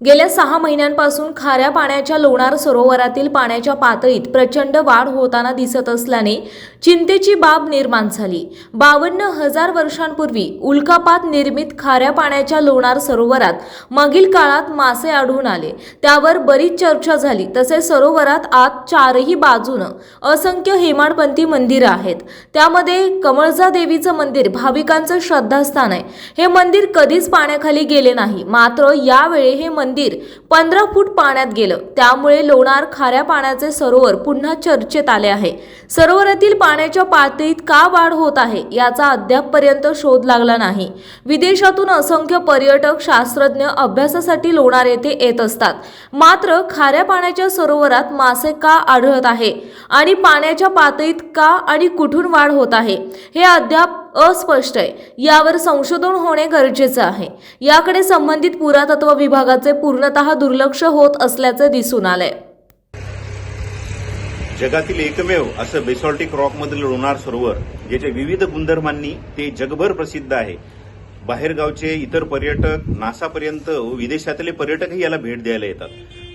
गेल्या सहा महिन्यांपासून खाऱ्या पाण्याच्या लोणार सरोवरातील पाण्याच्या पातळीत प्रचंड वाढ होताना दिसत असल्याने चिंतेची बाब निर्माण झाली. बावन्न हजार वर्षांपूर्वी उल्कापात निर्मित खाऱ्या पाण्याच्या लोणार सरोवरात मागील काळात मासे आढळून आले. त्यावर बरीच चर्चा झाली तसेच सरोवरात आत चारही बाजूनं असंख्य हेमाडपंथी मंदिरं आहेत. त्यामध्ये कमळजा देवीचं मंदिर भाविकांचं श्रद्धास्थान आहे. हे मंदिर कधीच पाण्याखाली गेले नाही मात्र यावेळी हे मंदिर expandir पंधरा फूट पाण्यात गेलं. त्यामुळे लोणार खाऱ्या पाण्याचे सरोवर पुन्हा चर्चेत आले आहे. सरोवरातील पाण्याच्या पातळीत का वाढ होत आहे याचा अद्यापपर्यंत शोध लागला नाही. विदेशातून असंख्य पर्यटक शास्त्रज्ञ अभ्यासासाठी लोणार येथे येत असतात. मात्र खाऱ्या पाण्याच्या सरोवरात मासे का आढळत आहे आणि पाण्याच्या पातळीत का आणि कुठून वाढ होत आहे हे अद्याप अस्पष्ट आहे. यावर संशोधन होणे गरजेचं आहे. याकडे संबंधित पुरातत्व विभागाचे पूर्णतः दुर्लक्ष होत असल्याचे दिसून आलंय जगातील एकमेव असं बेसॉल्टिक रॉकमधील लोणार सरोवर ज्याच्या विविध गुणधर्मांनी ते जगभर प्रसिद्ध आहे. बाहेरगावचे इतर पर्यटक नासापर्यंत विदेशातले पर्यटकही याला भेट द्यायला येतात.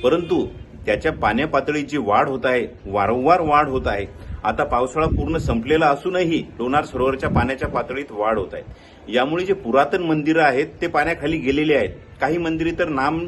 परंतु त्याच्या पाण्या पातळीची वाढ होत आहे वारंवार वाढ होत आहे. आता पावसाळा पूर्ण संपलेला असूनही लोणार सरोवरच्या पाण्याच्या पातळीत वाढ होत आहे. यामुळे जे पुरातन मंदिरं आहेत ते पाण्याखाली गेलेले आहेत. काही मंदिरे तर नाम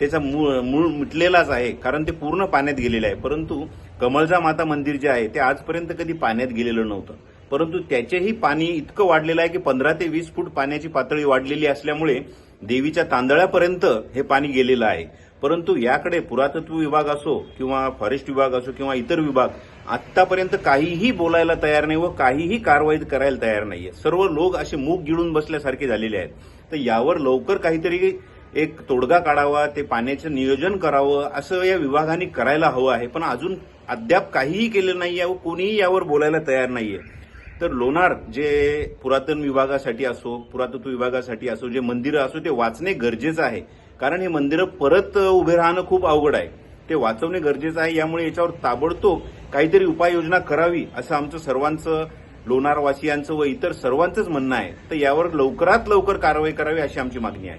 त्याचा मूळ मूळ मिटलेलाच आहे कारण ते पूर्ण पाण्यात गेलेले आहे. परंतु कमळजा माता मंदिर जे आहे ते आजपर्यंत कधी पाण्यात गेलेलं नव्हतं. परंतु त्याचेही पाणी इतकं वाढलेलं आहे की पंधरा ते वीस फूट पाण्याची पातळी वाढलेली असल्यामुळे देवीच्या तांदळापर्यंत हे पाणी गेलेलं आहे. परंतु याकडे पुरातत्व विभाग असो किंवा फॉरेस्ट विभाग असो किंवा इतर विभाग आतापर्यंत काहीही बोलायला तयार नाही व काहीही कारवाई करायला तयार नाहीये. सर्व लोक असे मूग गिळून बसल्यासारखे झालेले आहेत. तर यावर लवकर काहीतरी एक तोडगा काढावा ते पाण्याचं नियोजन करावं असं या विभागाने करायला हवं आहे. पण अजून अद्याप काहीही केलं नाही आहे व कोणीही यावर बोलायला तयार नाही आहे तर लोणार जे पुरातन विभागासाठी असो पुरातत्व विभागासाठी असो जे मंदिरं असो ते वाचणे गरजेचं आहे. कारण हे मंदिरं परत उभे राहणं खूप अवघड आहे. ते वाचवणे गरजेचं आहे यामुळे याच्यावर ताबडतोब काहीतरी उपाययोजना करावी असं आमचं सर्वांचं लोणारवासियांचं व इतर सर्वांचंच म्हणणं आहे. तर यावर लवकरात लवकर कारवाई करावी अशी आमची मागणी आहे.